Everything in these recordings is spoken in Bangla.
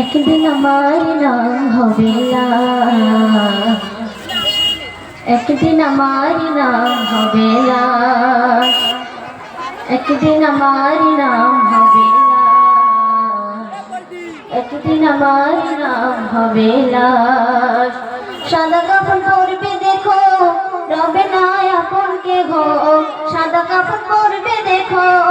একদিন আমার নাম হবে লাশ। একদিন আমার নাম হবে লাশ। একদিন আমার নাম হবে। একদিন আমার নাম হবে সাদা কাপড় পরবে দেখো, রবে না আপন কে গো সাদা কাপড় পরবে দেখো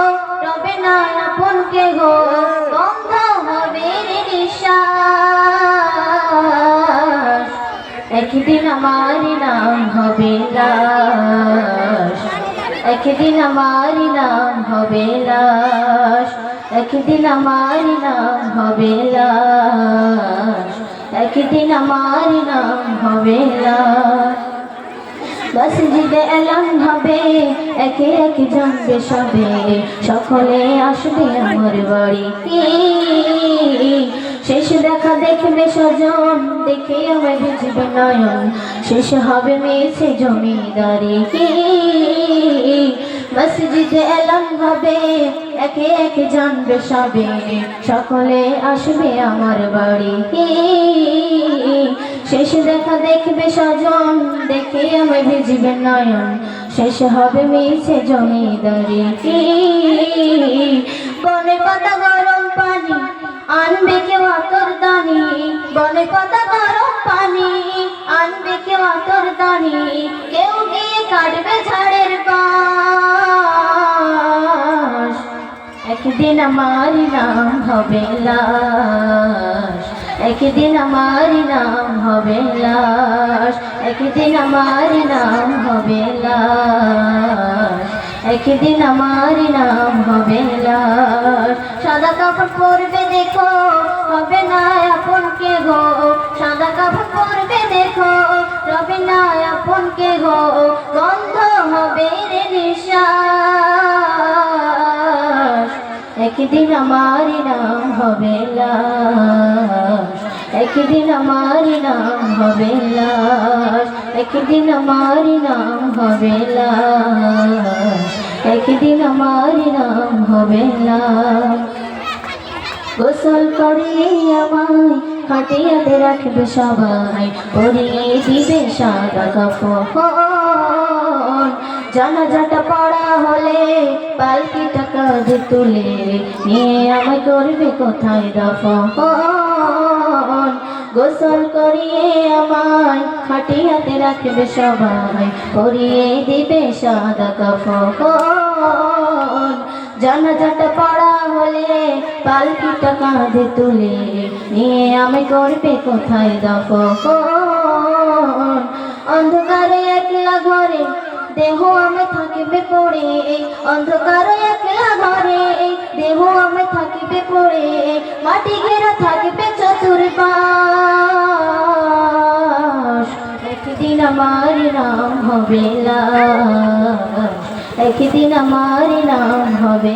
আমার নাম হবে লাশ একদিন আমার নাম হবে লাশ একদিন আমার নাম হবে লাশ একদিন আমার নাম হবে মসজিদে এলাম হবে, একে একে জানবে সবে। সকলে আসবে আমার বাড়ি শেষ দেখা দেখবে স্বজন, দেখে আমার ভিজবে নয়ন। শেষ হবে মেয়েছে জমিদারি মসজিদে এলাম হবে, একে একে জানবে সবে। সকলে আসবে আমার বাড়ি শেষ দেখা দেখবে স্বজন, দেখে আমি ভিজবে নয়ন। শেষ হবে মিছে জমিদারি বনে পানি আনবে কেউ আতর দানি? বনে কথা গরম পানি। আনবে কেউ আতর দানি? কেউ গিয়ে কাটবে ঝাড়ের বাস একদিন আমার নাম হবে লাশ। একদিন আমার নাম হবে লাশ। একদিন আমার নাম হবে লাশ। একদিন আমার নাম হবে লাশ। সাদা কাপড় পরবে দেখো হবে না আপন কে গো? সাদা কাপড় পরবে দেখো রবে না আপন কে গো? গন্ধ হবে রে নিঃশ্বাস। একদিন আমার নাম হবে লাশ। একদিন আমার নাম হবে লাশ। একদিন আমার নাম হবে লাশ। আমায় খাটিয়াতে রাখবে সবাই। পরিয়ে দিবে সাদা কাপড় জানাজাটা পড়া হলে পালকিটা কাঁধে তুলে নিয়ে আমায় করবে কোথায় দফন? গোসল করিয়ে আমায় খাটিয়াতে রাখবে সবাই। পরিয়ে দিবে সাদা কাপড় জানাজাটা পড়া হলে পালকিটা কাঁধে তুলে নিয়ে আমি করবে কোথায় দফন অন্ধকারে একলা ঘরে দেহ আমি থাকিবে পড়ে। অন্ধকারে একলা ঘরে দেহ আমি থাকিবে পড়ে। মাটি ঘেরা থাকবে একদিন আমার নাম হবে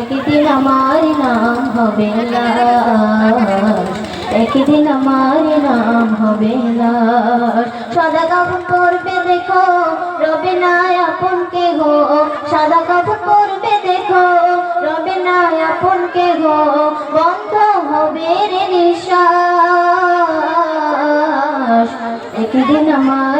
একদিন আমার নাম হবে একদিন আমার নাম হবে সাদা কাপড় পরবে দেখো রবে না আপন কে গো। সাদা কাপড় পরবে দেখো রবে না আপন কে গো। বন্ধ হবে রে নিঃশ্বাস। একদিন আমার